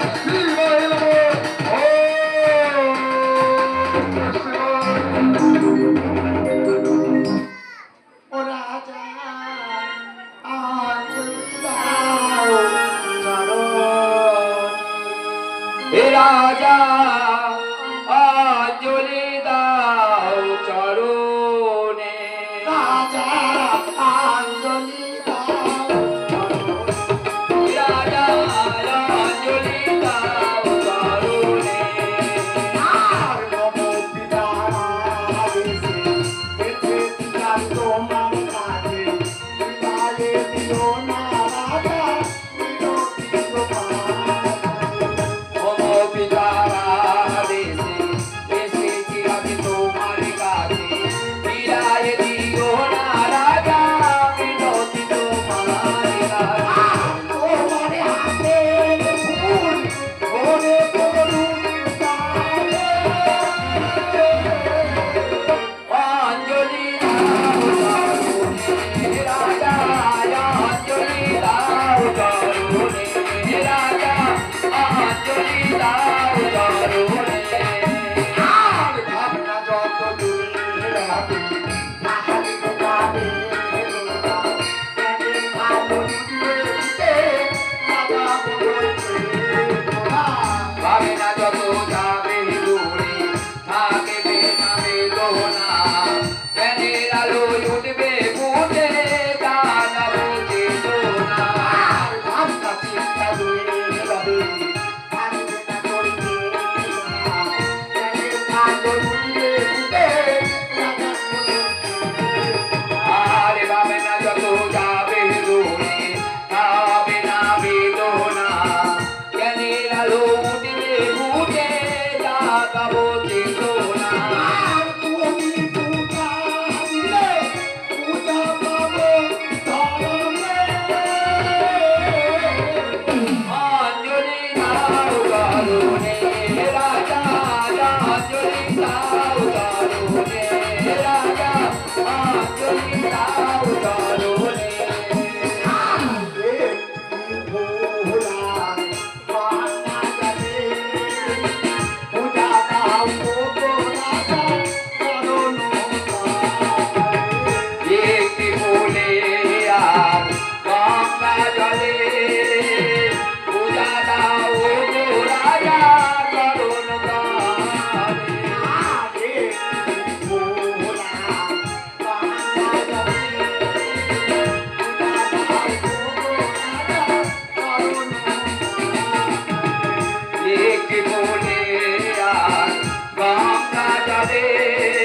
Viva! প্যানের আলো উঠবে ফুটে জাগাবো ফুলে আর বাঁকা জলে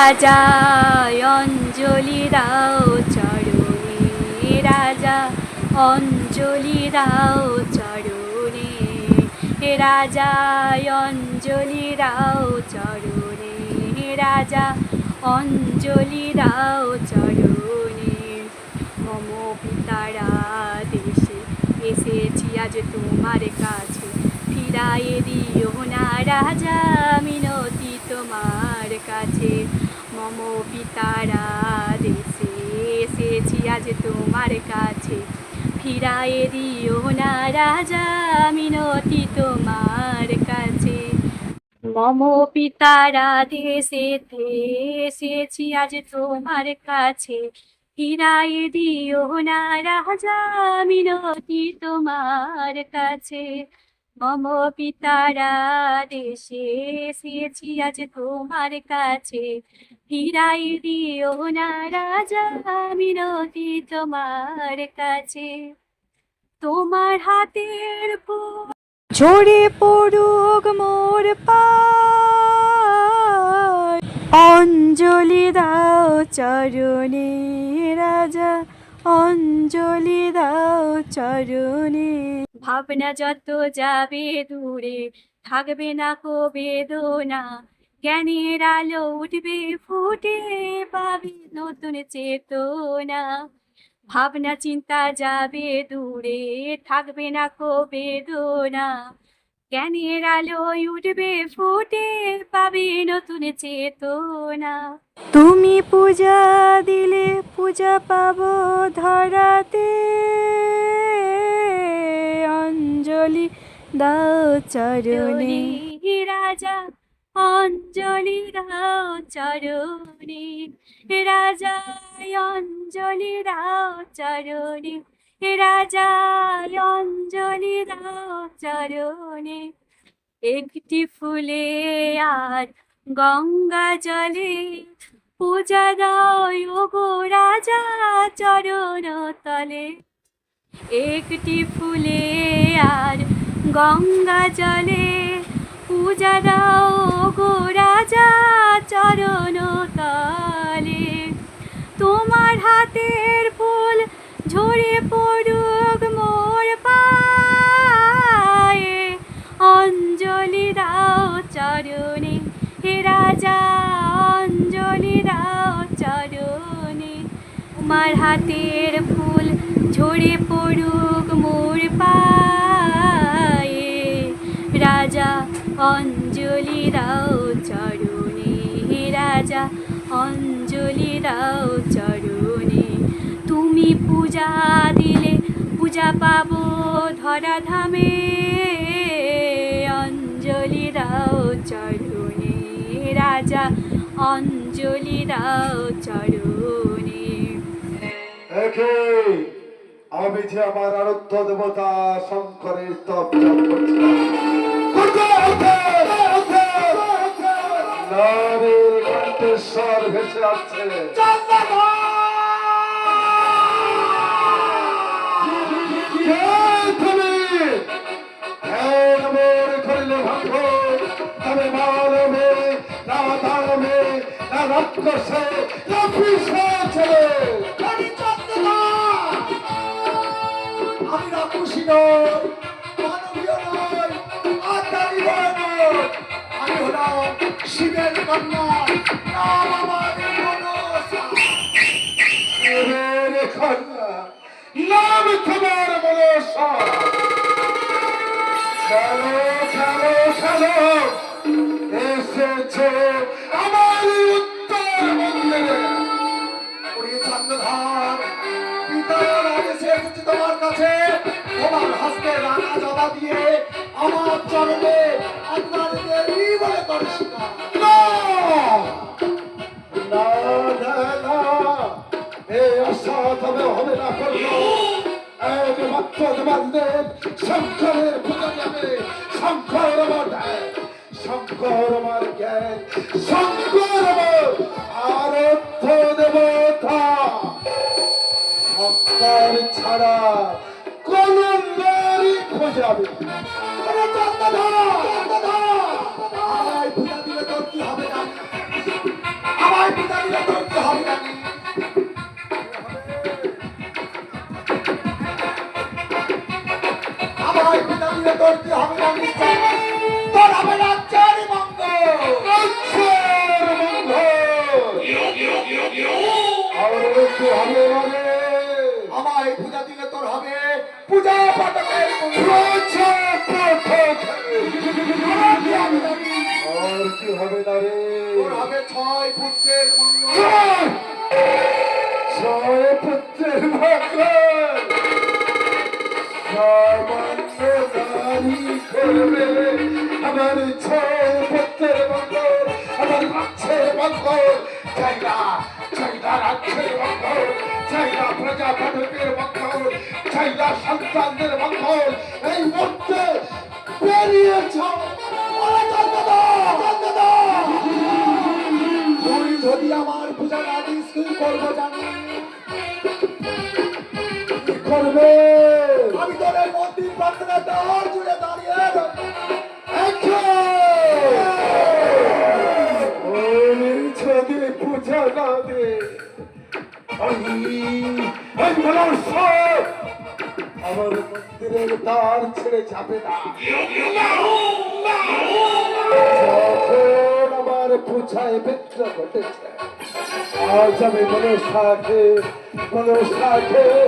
রাজা অঞ্জলি দাও চরণে রাজা, অঞ্জলি দাও চরণে রাজা অঞ্জলি দাও চরণে রাজা, অঞ্জলি দাও চরণে মম পিতারা দেশে এসেছি, আজ তোমার কাছে ফিরায়ে দিও না। রাজা মিনতি তোমার কাছে। মম পিতারা দেশে এসেছি আজ তোমার কাছে। ফিরায়ে দিও না রাজা মিনতি তোমার কাছে। মম পিতারা দেশেতে এসেছি আজ তোমার কাছে। ফিরাই দিও না রাজা মিনতি তোমার কাছে। মম পিতারা দেশে এসেছি আজ তোমার কাছে। ফিরাই দিও না রাজা মিনতি তোমার কাছে। তোমার হাতের ঝরে পড়ুক মোর পা অঞ্জলি দাও চরণে রাজা, অঞ্জলি দাও চরণে। ভাবনা যত যাবে দূরে, থাকবে না কো বেদনা। জ্ঞানের আলো উঠবে, ফুটে পাবে নতুন চেতনা। ভাবনা, চিন্তা যাবে দূরে, থাকবে না কো বেদনা। জ্ঞানের আলো উঠবে ফুটে পাবে নতুন চেতনা। তুমি পূজা দিলে পূজা পাবো ধরাতে। অঞ্জলি দাও চরণে। রাজা অঞ্জলি দাও চরণে। রাজা অঞ্জলি দাও চরণে। রাজা অঞ্জলি দাও চরণে একটি ফুলে আর গঙ্গা জলে পূজা দাও গো রাজা চরণ তলে। একটি ফুলে আর গঙ্গা জলে পূজা দাও গো রাজা চরণ তলে। তোমার হাতের ঝরে পড়ুক মোর পায়ে। অঞ্জলি দাও চরণে, হে রাজা, অঞ্জলি দাও চরণে। তোমার হাতের ফুল ঝরে পড়ুক মোর পায়ে। রাজা, অঞ্জলি দাও চরণে, হে রাজা, অঞ্জলি দাও পূজা দিলে পূজা পাব ধরা ধামে অঞ্জলি দাও চরণে রাজা অঞ্জলি দাও চরণে। একে আমি যে আমার আরাধ্য দেবতা শঙ্করের স্তব জপ করছিলাম। নারীর কণ্ঠেশ্বর ভেসে আসছে। নই মানবীয় নই আত্মানির্ভর নই। আমি। চলো, চলো, চলো, এসেছে আমার তোমার হস্তে রাঙা জবা দিয়ে আমার চরণে আপনার বলে করে স্বীকার না শঙ্কর আমার ধ্যান, শঙ্কর আমার জ্ঞান, শঙ্কর আমার ছাড়া তোর হবে। জানি আমার পুত্রের মঙ্গল আমার রাজ্যের মঙ্গল চাইনা চাইনা রাজ্যের মঙ্গল চাইনা প্রজা পাঠকের মঙ্গল চাইনা সন্তানদের মঙ্গল এই মুহূর্তে বেরিয়েছ! যদি আমার পূজা না দিস করব জানি করবে। আমি তোর এই মন্দির প্রার্থনা দেওয়ার জুড়ে দাঁড়িয়ে। যদি পূজা না দে আমি আমি বলার সব আমার মন্দিরের দ্বার ছেড়ে যাবে না। যখন আমার পূজায় বিদ্র ঘটেছে আজ আমি মনসাকে মনসাকে উপযুক্ত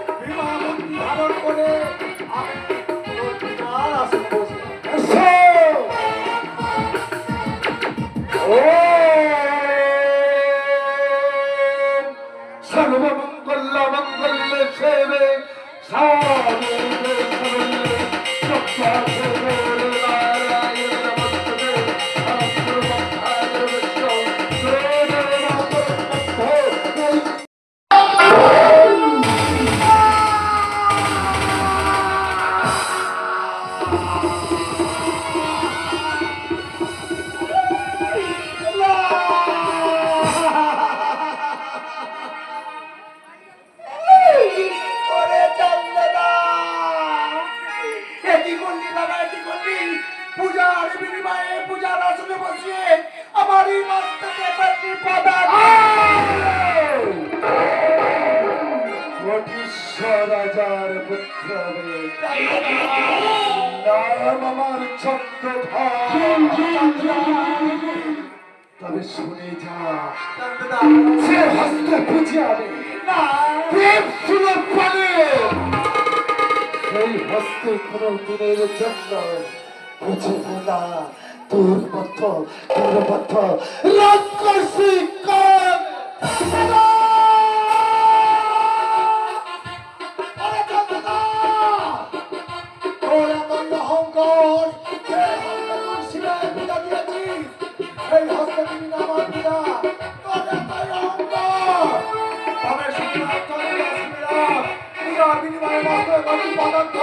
Oh! শুনে যা সে হস্তে বুঝিয়াবে প্রেম সুলভ পালে সেই হস্তে কোনো দিনের জন্য বুঝিবে না তোর পথ তোর পথ রাক্ষসী কান ওরে চন্দ্রধর, পদার্থ,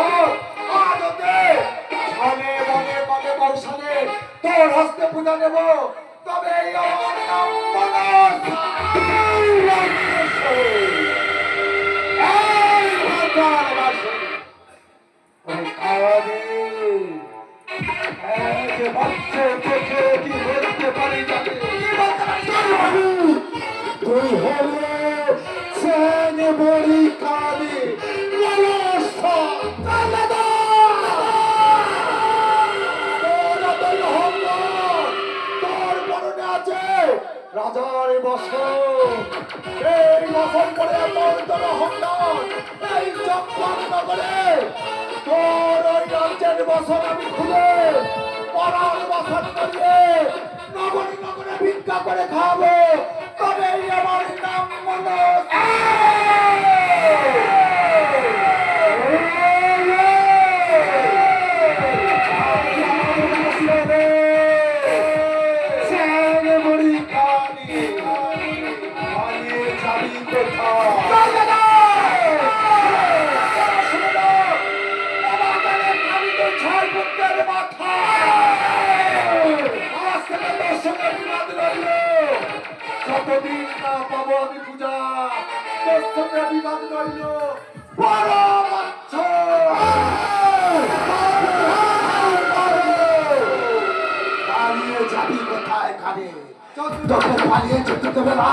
তোর হস্তে পূজা নেব তবে এই আমার নাম মনস তুই হলে চেন বসন এই বসন করে তোর অহংকার এই চম্পক নগরে তোর ওই রাজ্যের বসন আমি খুলে পরার বসন করিয়ে নগরে নগরে ভিক্ষা করে খাব আমি পূজা। তোর বিবাদ রইল বড় যাবি কোথায় কানে তোকে পালিয়ে যেতে দেবে না,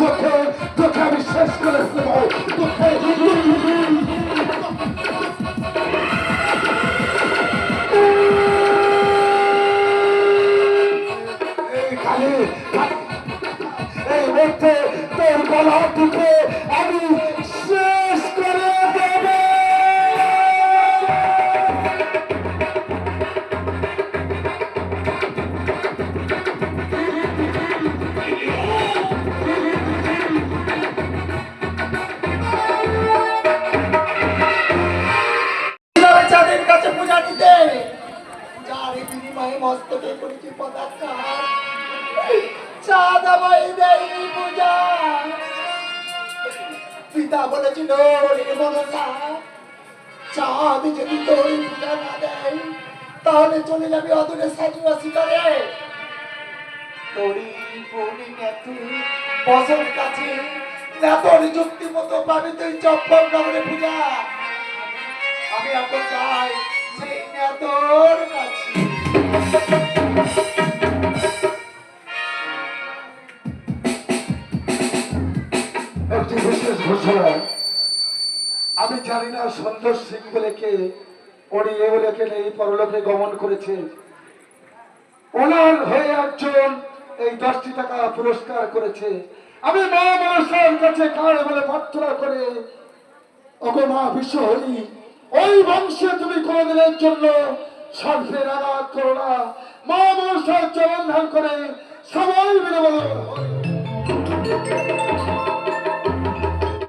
তোকে তোকে আমি শেষ করে দেবো। তোকে গলা টিপে আমি পিতা বলেছিল চাঁদ যদি তোর পূজা না দেয়, তাহলে চলে যাবে অদূরে সাজুয়াশি করে যুক্তি মতো পাবি তুই চপ্পল নগরে পূজা। আমি এখন যাই সেই নেতর কাছে। বিশেষ ঘোষণা আমি জানি না সুন্দর সিং বলে কে উনি এ বলে কে এই পরলোকে গমন করেছে। ওনার হয়ে একজন এই দশটি টাকা পুরস্কার করেছে। আমি মা মনসার কাছে কার বলে প্রার্থনা করে মা বিশ্ব ওই বংশে তুমি কোনদিনের জন্য সর্ফের আঘাত করো না। মা মনসার চরণ ধ্যান করে সবাই